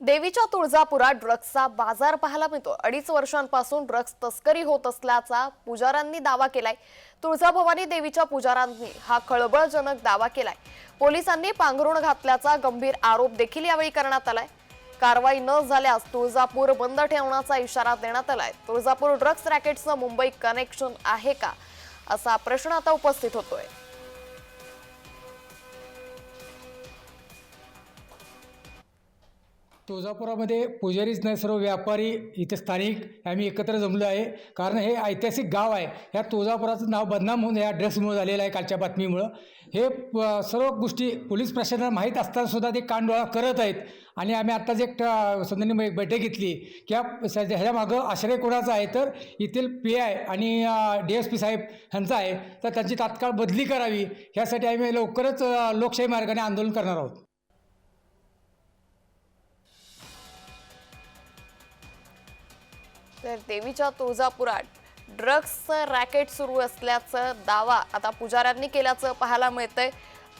देवीच्या तुळजापुरात ड्रग्सचा बाजार पाहायला मिळतो. अडीच वर्षांपासून ड्रग्स तस्करी होत असल्याचा पुजाऱ्यांनी दावा केलाय. तुळजाभवानी देवीच्या पुजाऱ्यांनी हा खळबळजनक दावा केलाय. पोलिसांनी पांघरुण घातल्याचा गंभीर आरोप देखील यावेळी करण्यात आलाय. कारवाई न झाल्यास तुळजापूर बंद ठेवण्याचा इशारा देण्यात आलाय. तुळजापूर ड्रग्स रॅकेटचं मुंबई कनेक्शन आहे का? असा प्रश्न आता उपस्थित होतोय. तुळजापुरामध्ये पुजारीच नाही सर्व व्यापारी इथे स्थानिक आम्ही एकत्र जमलो आहे. कारण हे ऐतिहासिक गाव आहे. ह्या तुळजापुराचं नाव बदनाम होऊन या ड्रेसमुळं झालेलं आहे कालच्या बातमीमुळं. हे प- सर्व गोष्टी पोलीस प्रशासनाला माहीत असताना सुद्धा ते कानडोळा करत आहेत. आणि आम्ही आत्ताच एक ट- एक बैठक घेतली. की स- ह्याच्या मागं आश्रय कोणाचा आहे? तर येथील पी आय आणि डी एस पी साहेब ह्यांचा आहे. तर त्यांची तात्काळ बदली करावी. ह्यासाठी आम्ही लवकरच लोकशाही मार्गाने आंदोलन करणार आहोत. तर देवीच्या तुळजापुरात ड्रग्स रॅकेट सुरू असल्याचं दावा आता पुजाऱ्यांनी केल्याचं पाहायला मिळतंय.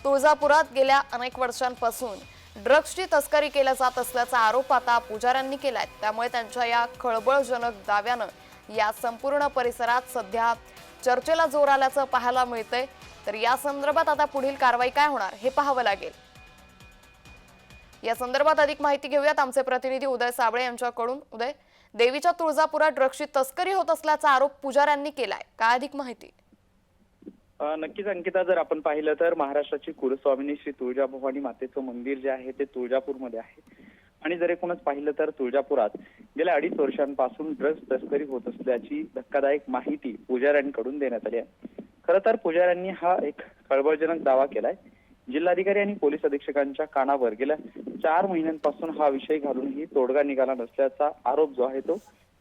तुळजापुरात गेल्या अनेक वर्षांपासून ड्रग्सची तस्करी केल्या जात असल्याचा आरोप आता पुजाऱ्यांनी केलाय. त्यामुळे त्यांच्या या खळबळजनक दाव्यानं या संपूर्ण परिसरात सध्या चर्चेला जोर आल्याचं पाहायला मिळतंय. तर या संदर्भात आता पुढील कारवाई काय होणार हे पाहावं लागेल. या संदर्भात अधिक माहिती घेऊयात आमचे प्रतिनिधी उदय साबळे यांच्याकडून. उदय देवीच्या तुळजापुरात ड्रग्सची तस्करी होत असल्याचा आरोप पुजाऱ्यांनी केलाय. काय अधिक माहिती? नक्कीच अंकिता जर आपण पाहिलं तर महाराष्ट्राची कुलस्वामिनी श्री तुळजाभवानी मातेचं मंदिर जे आहे ते तुळजापूरमध्ये आहे. आणि जर एकूणच पाहिलं तर तुळजापुरात गेल्या अडीच वर्षांपासून ड्रग्ज तस्करी होत असल्याची धक्कादायक माहिती पुजाऱ्यांकडून देण्यात आली आहे. खरं तर पुजाऱ्यांनी हा एक खळबळजनक दावा केलाय. जिल्हाधिकारी आणि पोलीस अधीक्षकांच्या कानावर गेल्या चार महिन्यांपासून हा विषय घालूनही तोडगा निघाला नसल्याचा आरोप जो आहे तो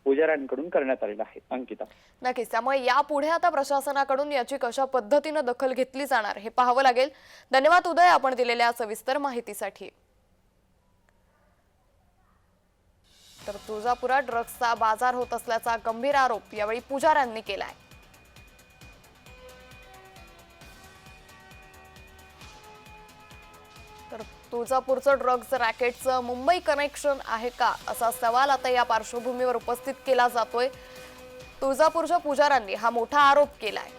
पुजाऱ्यांकडून करण्यात आलेला आहे. अंकिता. नक्कीच. त्यामुळे यापुढे आता प्रशासनाकडून याची कशा पद्धतीनं दखल घेतली जाणार हे पाहावं लागेल. धन्यवाद उदय आपण दिलेल्या सविस्तर माहितीसाठी. तर तुळजापुरात ड्रग्सचा बाजार होत असल्याचा गंभीर आरोप यावेळी पुजाऱ्यांनी केलाय. तर तुळजापूरचं ड्रग्ज रॅकेटचं मुंबई कनेक्शन आहे का? असा सवाल आता या पार्श्वभूमीवर उपस्थित केला जातोय. तुळजापूरच्या पुजाऱ्यांनी हा मोठा आरोप केलाय.